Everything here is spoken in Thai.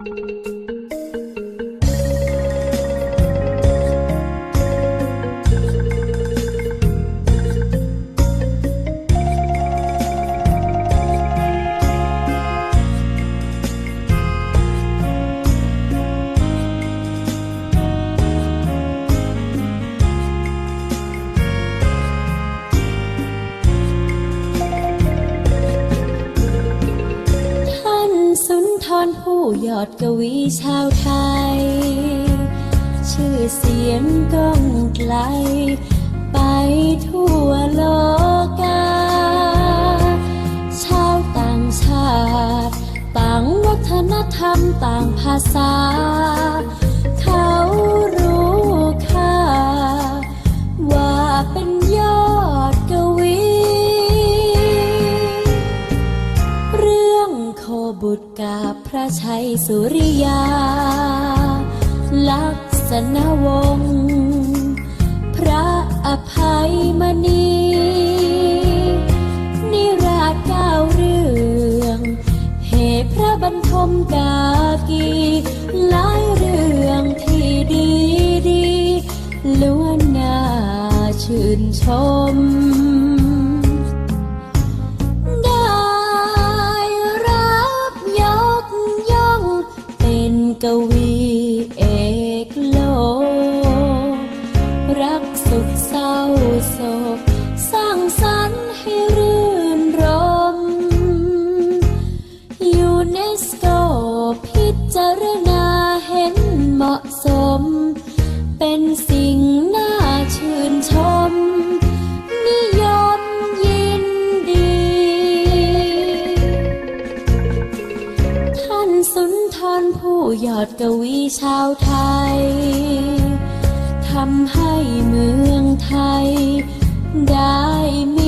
ท่ รผู้ยอดกวีชาวไทย ชื่อเสียงก้องไกล ไปทั่วโลกา ชาวต่างชาติ ต่างวัฒนธรรมต่างภาษาเขา ชัยสุริยา ลักษณวงศ์พระอภัยมณี นิราชเก้าเรื่อง เหตุพระบรรทมกากีหลายเรื่องที่ดีดีล้วนน่าชื่นชม ม เป็นสิ่งน่าชื่นชม นิยมยินดี ท่านสุนทรผู้ยอดกวีชาวไทย ทำให้เมืองไทยได้มี